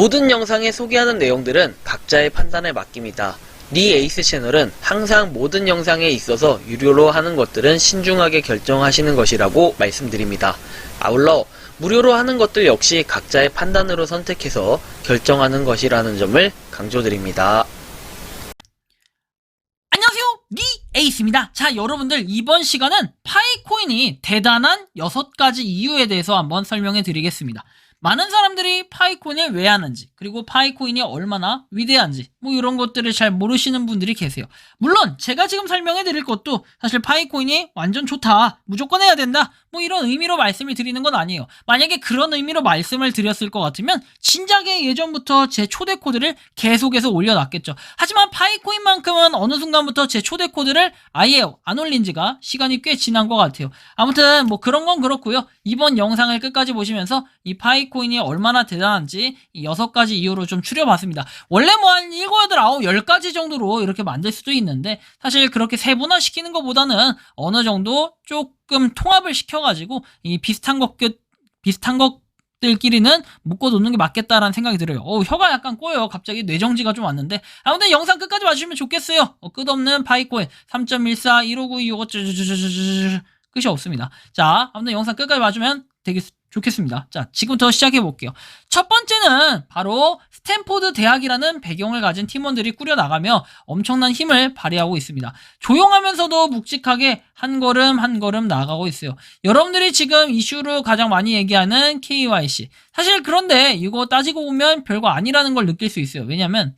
모든 영상에 소개하는 내용들은 각자의 판단에 맡깁니다. 니 에이스 채널은 항상 모든 영상에 있어서 유료로 하는 것들은 신중하게 결정하시는 것이라고 말씀드립니다. 아울러 무료로 하는 것들 역시 각자의 판단으로 선택해서 결정하는 것이라는 점을 강조드립니다. 안녕하세요. 니 에이스입니다. 자, 여러분들 이번 시간은 파이코인이 대단한 6가지 이유에 대해서 한번 설명해 드리겠습니다. 많은 사람들이 파이코인을 왜 하는지, 그리고 파이코인이 얼마나 위대한지, 뭐 이런 것들을 잘 모르시는 분들이 계세요. 물론 제가 지금 설명해 드릴 것도 사실 파이코인이 완전 좋다, 무조건 해야 된다, 뭐 이런 의미로 말씀을 드리는 건 아니에요. 만약에 그런 의미로 말씀을 드렸을 것 같으면 진작에 예전부터 제 초대 코드를 계속해서 올려놨겠죠. 하지만 파이코인만큼은 어느 순간부터 제 초대 코드를 아예 안 올린 지가 시간이 꽤 지난 것 같아요. 아무튼 뭐 그런 건 그렇고요. 이번 영상을 끝까지 보시면서 이 파이코인이 얼마나 대단한지 이 여섯 가지 이유로 좀 추려봤습니다. 원래 뭐한 일 곱, 여덟, 아홉, 열 가지 정도로 이렇게 만들 수도 있는데 사실 그렇게 세분화 시키는 것보다는 어느 정도 조금 통합을 시켜가지고 이 비슷한 것 비슷한 것 들끼리는 묶어놓는 게 맞겠다라는 생각이 들어요. 어 혀가 약간 꼬여요. 갑자기 뇌정지가 좀 왔는데 아무튼 영상 끝까지 봐주시면 좋겠어요. 어, 끝없는 파이코인 3.14 1592 요거 쭈쭈쭈쭈쭈쭈 끝이 없습니다. 자 아무튼 영상 끝까지 봐주면 되게 좋겠습니다. 자, 지금부터 시작해 볼게요. 첫 번째는 바로 스탠포드 대학이라는 배경을 가진 팀원들이 꾸려나가며 엄청난 힘을 발휘하고 있습니다. 조용하면서도 묵직하게 한 걸음 한 걸음 나아가고 있어요. 여러분들이 지금 이슈로 가장 많이 얘기하는 KYC. 사실 그런데 이거 따지고 보면 별거 아니라는 걸 느낄 수 있어요. 왜냐면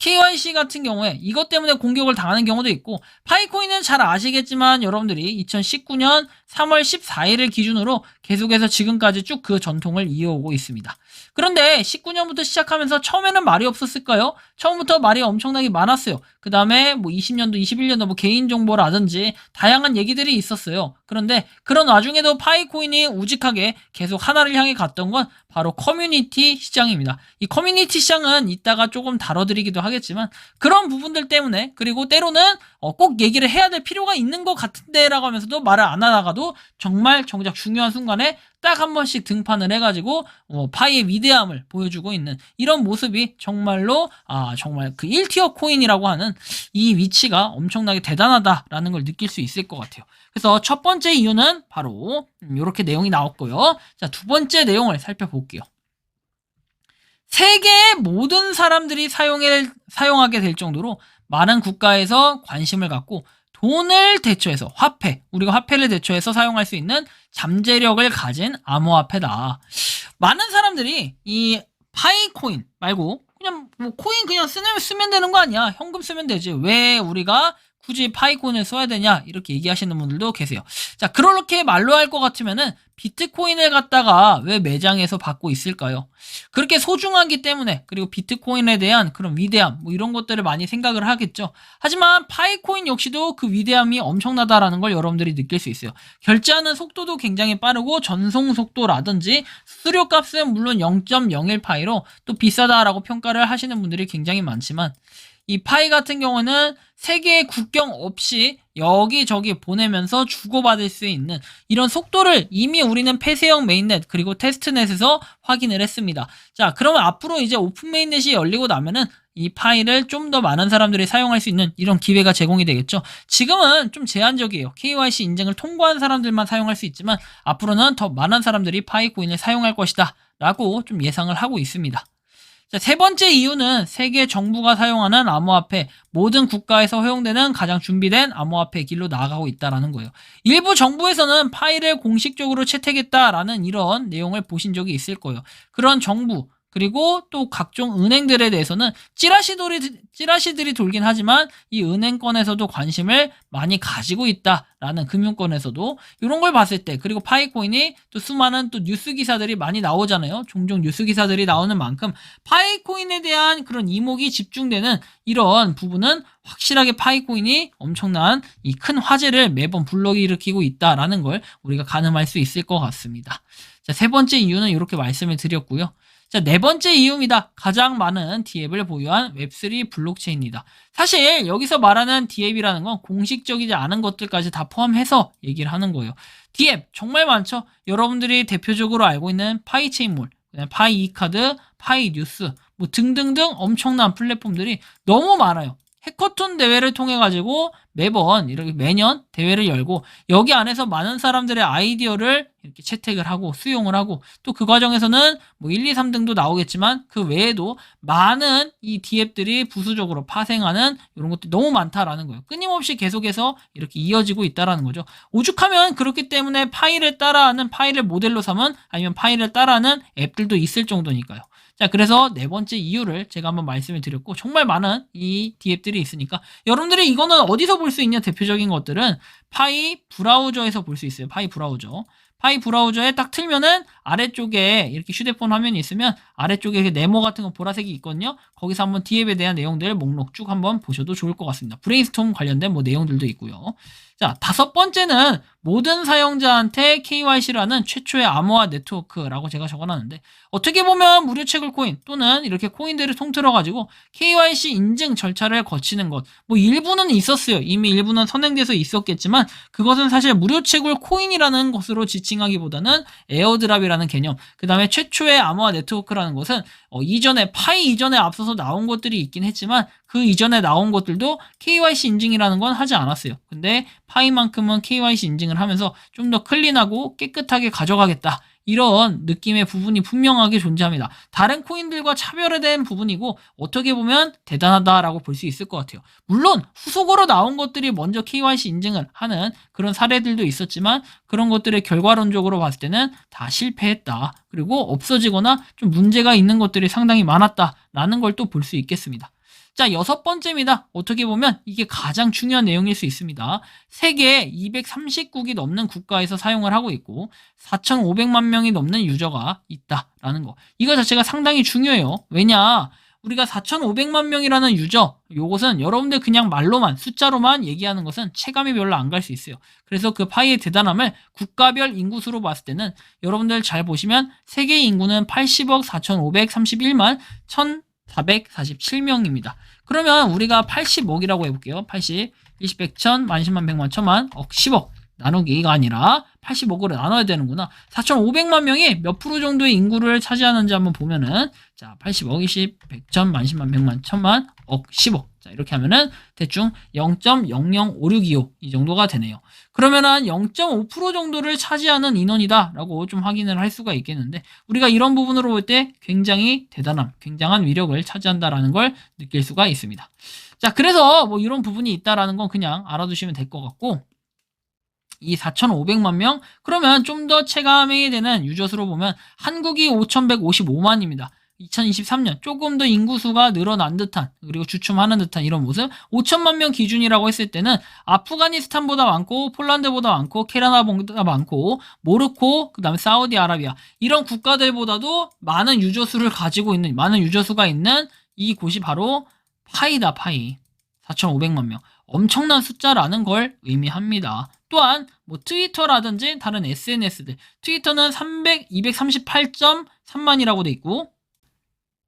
KYC 같은 경우에 이것 때문에 공격을 당하는 경우도 있고 파이코인은 잘 아시겠지만 여러분들이 2019년 3월 14일을 기준으로 계속해서 지금까지 쭉 그 전통을 이어오고 있습니다. 그런데 19년부터 시작하면서 처음에는 말이 없었을까요? 처음부터 말이 엄청나게 많았어요. 그 다음에 뭐 20년도, 21년도 뭐 개인정보라든지 다양한 얘기들이 있었어요. 그런데 그런 와중에도 파이코인이 우직하게 계속 하나를 향해 갔던 건 바로 커뮤니티 시장입니다. 이 커뮤니티 시장은 이따가 조금 다뤄드리기도 하겠지만 그런 부분들 때문에 그리고 때로는 어, 꼭 얘기를 해야 될 필요가 있는 것 같은데라고 하면서도 말을 안 하다가도 정말 정작 중요한 순간에 딱 한 번씩 등판을 해가지고 어, 파이의 위대함을 보여주고 있는 이런 모습이 정말로 아 정말 그 1티어 코인이라고 하는 이 위치가 엄청나게 대단하다라는 걸 느낄 수 있을 것 같아요. 그래서 첫 번째 이유는 바로 이렇게 내용이 나왔고요. 자, 두 번째 내용을 살펴볼게요. 세계의 모든 사람들이 사용해, 사용하게 될 정도로 많은 국가에서 관심을 갖고 돈을 대처해서 화폐, 우리가 화폐를 대처해서 사용할 수 있는 잠재력을 가진 암호화폐다. 많은 사람들이 이 파이코인 말고 그냥 뭐 코인 그냥 쓰면, 쓰면 되는 거 아니야? 현금 쓰면 되지. 왜 우리가 굳이 파이코인을 써야 되냐 이렇게 얘기하시는 분들도 계세요. 자 그렇게 말로 할 것 같으면은 비트코인을 갖다가 왜 매장에서 받고 있을까요? 그렇게 소중하기 때문에 그리고 비트코인에 대한 그런 위대함 뭐 이런 것들을 많이 생각을 하겠죠. 하지만 파이코인 역시도 그 위대함이 엄청나다라는 걸 여러분들이 느낄 수 있어요. 결제하는 속도도 굉장히 빠르고 전송 속도라든지 수수료 값은 물론 0.01파이로 또 비싸다라고 평가를 하시는 분들이 굉장히 많지만 이 파이 같은 경우는 세계의 국경 없이 여기저기 보내면서 주고받을 수 있는 이런 속도를 이미 우리는 폐쇄형 메인넷 그리고 테스트넷에서 확인을 했습니다. 자, 그러면 앞으로 이제 오픈 메인넷이 열리고 나면은 이 파일을 좀 더 많은 사람들이 사용할 수 있는 이런 기회가 제공이 되겠죠. 지금은 좀 제한적이에요. KYC 인증을 통과한 사람들만 사용할 수 있지만 앞으로는 더 많은 사람들이 파이 코인을 사용할 것이다 라고 좀 예상을 하고 있습니다. 자, 세 번째 이유는 세계 정부가 사용하는 암호화폐 모든 국가에서 허용되는 가장 준비된 암호화폐 길로 나아가고 있다라는 거예요. 일부 정부에서는 파일을 공식적으로 채택했다라는 이런 내용을 보신 적이 있을 거예요. 그런 정부 그리고 또 각종 은행들에 대해서는 찌라시들이, 찌라시들이 돌긴 하지만 이 은행권에서도 관심을 많이 가지고 있다라는 금융권에서도 이런 걸 봤을 때 그리고 파이코인이 또 수많은 또 뉴스 기사들이 많이 나오잖아요. 종종 뉴스 기사들이 나오는 만큼 파이코인에 대한 그런 이목이 집중되는 이런 부분은 확실하게 파이코인이 엄청난 이 큰 화제를 매번 불러일으키고 있다라는 걸 우리가 가늠할 수 있을 것 같습니다. 자, 세 번째 이유는 이렇게 말씀을 드렸고요. 자, 네 번째 이유입니다. 가장 많은 DApp을 보유한 웹3 블록체인이다. 사실 여기서 말하는 DApp이라는 건 공식적이지 않은 것들까지 다 포함해서 얘기를 하는 거예요. DApp 정말 많죠. 여러분들이 대표적으로 알고 있는 파이체인몰, 파이 이카드, 파이 뉴스, 뭐 등등등 엄청난 플랫폼들이 너무 많아요. 해커톤 대회를 통해 가지고 매번 이렇게 매년 대회를 열고 여기 안에서 많은 사람들의 아이디어를 이렇게 채택을 하고 수용을 하고 또 그 과정에서는 뭐 1, 2, 3등도 나오겠지만 그 외에도 많은 이 디앱들이 부수적으로 파생하는 이런 것들이 너무 많다라는 거예요. 끊임없이 계속해서 이렇게 이어지고 있다라는 거죠. 오죽하면 그렇기 때문에 파일을 따라하는 파일을 모델로 삼은 아니면 파일을 따라하는 앱들도 있을 정도니까요. 자, 그래서 네 번째 이유를 제가 한번 말씀을 드렸고, 정말 많은 이 디앱들이 있으니까, 여러분들이 이거는 어디서 볼 수 있냐, 대표적인 것들은 파이 브라우저에서 볼 수 있어요. 파이 브라우저. 파이 브라우저에 딱 틀면은 아래쪽에 이렇게 휴대폰 화면이 있으면 아래쪽에 네모 같은 거 보라색이 있거든요. 거기서 한번 디앱에 대한 내용들 목록 쭉 한번 보셔도 좋을 것 같습니다. 브레인스톰 관련된 뭐 내용들도 있고요. 자, 다섯 번째는 모든 사용자한테 KYC라는 최초의 암호화 네트워크라고 제가 적어놨는데 어떻게 보면 무료 채굴 코인 또는 이렇게 코인들을 통틀어 가지고 KYC 인증 절차를 거치는 것 뭐 일부는 있었어요. 이미 일부는 선행돼서 있었겠지만 그것은 사실 무료 채굴 코인이라는 것으로 지칭하기보다는 에어드랍이라는 개념 그 다음에 최초의 암호화 네트워크라는 것은 어, 이전에 파이 이전에 앞서서 나온 것들이 있긴 했지만 그 이전에 나온 것들도 KYC 인증이라는 건 하지 않았어요. 근데 파이만큼은 KYC 인증을 하면서 좀 더 클린하고 깨끗하게 가져가겠다. 이런 느낌의 부분이 분명하게 존재합니다. 다른 코인들과 차별화된 부분이고 어떻게 보면 대단하다라고 볼 수 있을 것 같아요. 물론 후속으로 나온 것들이 먼저 KYC 인증을 하는 그런 사례들도 있었지만 그런 것들의 결과론적으로 봤을 때는 다 실패했다. 그리고 없어지거나 좀 문제가 있는 것들이 상당히 많았다라는 걸 또 볼 수 있겠습니다. 자, 여섯 번째입니다. 어떻게 보면 이게 가장 중요한 내용일 수 있습니다. 세계 230국이 넘는 국가에서 사용을 하고 있고 4,500만 명이 넘는 유저가 있다라는 거. 이거 자체가 상당히 중요해요. 왜냐? 우리가 4,500만 명이라는 유저, 요것은 여러분들 그냥 말로만, 숫자로만 얘기하는 것은 체감이 별로 안 갈 수 있어요. 그래서 그 파이의 대단함을 국가별 인구수로 봤을 때는 여러분들 잘 보시면 세계 인구는 80억 4,531만 1,447명입니다. 그러면 우리가 80억이라고 해볼게요. 80, 20, 100, 1000, 만, 10만, 100만, 1000만, 억, 10억. 나누기가 아니라 80억으로 나눠야 되는구나. 4,500만 명이 몇 프로 정도의 인구를 차지하는지 한번 보면은 자, 80억, 20, 100, 1000, 만, 10만, 100만, 1000만, 억, 10억. 자, 이렇게 하면은 대충 0.005625 이 정도가 되네요. 그러면 한0.5% 정도를 차지하는 인원이다라고 좀 확인을 할 수가 있겠는데 우리가 이런 부분으로 볼 때 굉장히 대단함, 굉장한 위력을 차지한다라는 걸 느낄 수가 있습니다. 자, 그래서 뭐 이런 부분이 있다라는 건 그냥 알아두시면 될 것 같고 이 4,500만 명? 그러면 좀 더 체감이 되는 유저 수로 보면 한국이 5,155만입니다. 2023년. 조금 더 인구수가 늘어난 듯한 그리고 주춤하는 듯한 이런 모습. 5천만 명 기준이라고 했을 때는 아프가니스탄보다 많고 폴란드보다 많고 캐나다보다 많고 모로코 그다음에 사우디아라비아. 이런 국가들보다도 많은 유저 수를 가지고 있는 많은 유저 수가 있는 이 곳이 바로 파이다 파이. 4,500만 명. 엄청난 숫자라는 걸 의미합니다. 또한 뭐 트위터라든지 다른 SNS들 트위터는 300 238.3만이라고 돼 있고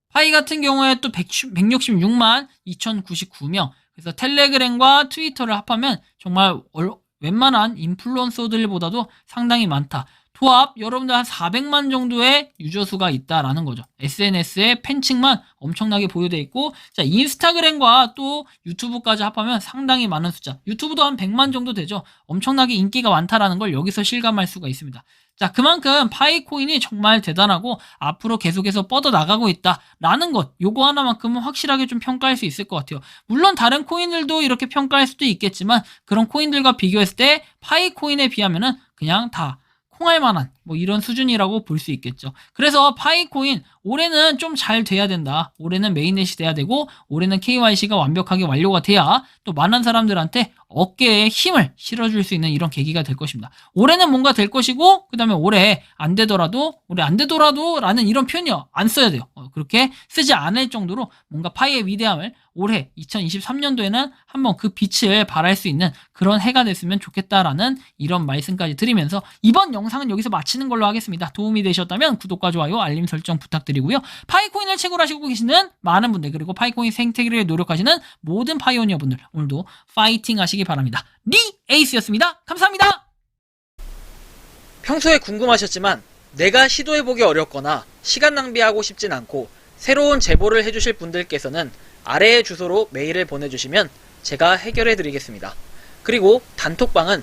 파이 같은 경우에 또 100, 166만 2099명. 그래서 텔레그램과 트위터를 합하면 정말 얼- 웬만한 인플루언서들보다도 상당히 많다. 도합 여러분들 한 400만 정도의 유저 수가 있다라는 거죠. SNS의 팬층만 엄청나게 보유돼 있고 자 인스타그램과 또 유튜브까지 합하면 상당히 많은 숫자. 유튜브도 한 100만 정도 되죠. 엄청나게 인기가 많다라는 걸 여기서 실감할 수가 있습니다. 자, 그만큼 파이코인이 정말 대단하고 앞으로 계속해서 뻗어 나가고 있다라는 것, 요거 하나만큼은 확실하게 좀 평가할 수 있을 것 같아요. 물론 다른 코인들도 이렇게 평가할 수도 있겠지만 그런 코인들과 비교했을 때 파이코인에 비하면은 그냥 다 콩할 만한 뭐 이런 수준이라고 볼 수 있겠죠. 그래서 파이코인 올해는 좀 잘 돼야 된다. 올해는 메인넷이 돼야 되고 올해는 KYC가 완벽하게 완료가 돼야 또 많은 사람들한테 어깨에 힘을 실어줄 수 있는 이런 계기가 될 것입니다. 올해는 뭔가 될 것이고 그 다음에 올해 안 되더라도 올해 안 되더라도 라는 이런 표현이요 안 써야 돼요. 어, 그렇게 쓰지 않을 정도로 뭔가 파이의 위대함을 올해 2023년도에는 한번 그 빛을 발할 수 있는 그런 해가 됐으면 좋겠다라는 이런 말씀까지 드리면서 이번 영상은 여기서 마치는 걸로 하겠습니다. 도움이 되셨다면 구독과 좋아요, 알림 설정 부탁드리고요. 파이코인을 채굴하시고 계시는 많은 분들 그리고 파이코인 생태계를 노력하시는 모든 파이오니어 분들 오늘도 파이팅 하시기 바랍니다. 리 에이스였습니다. 감사합니다. 평소에 궁금하셨지만 내가 시도해보기 어렵거나 시간 낭비하고 싶진 않고 새로운 제보를 해주실 분들께서는 아래의 주소로 메일을 보내주시면 제가 해결해 드리겠습니다. 그리고 단톡방은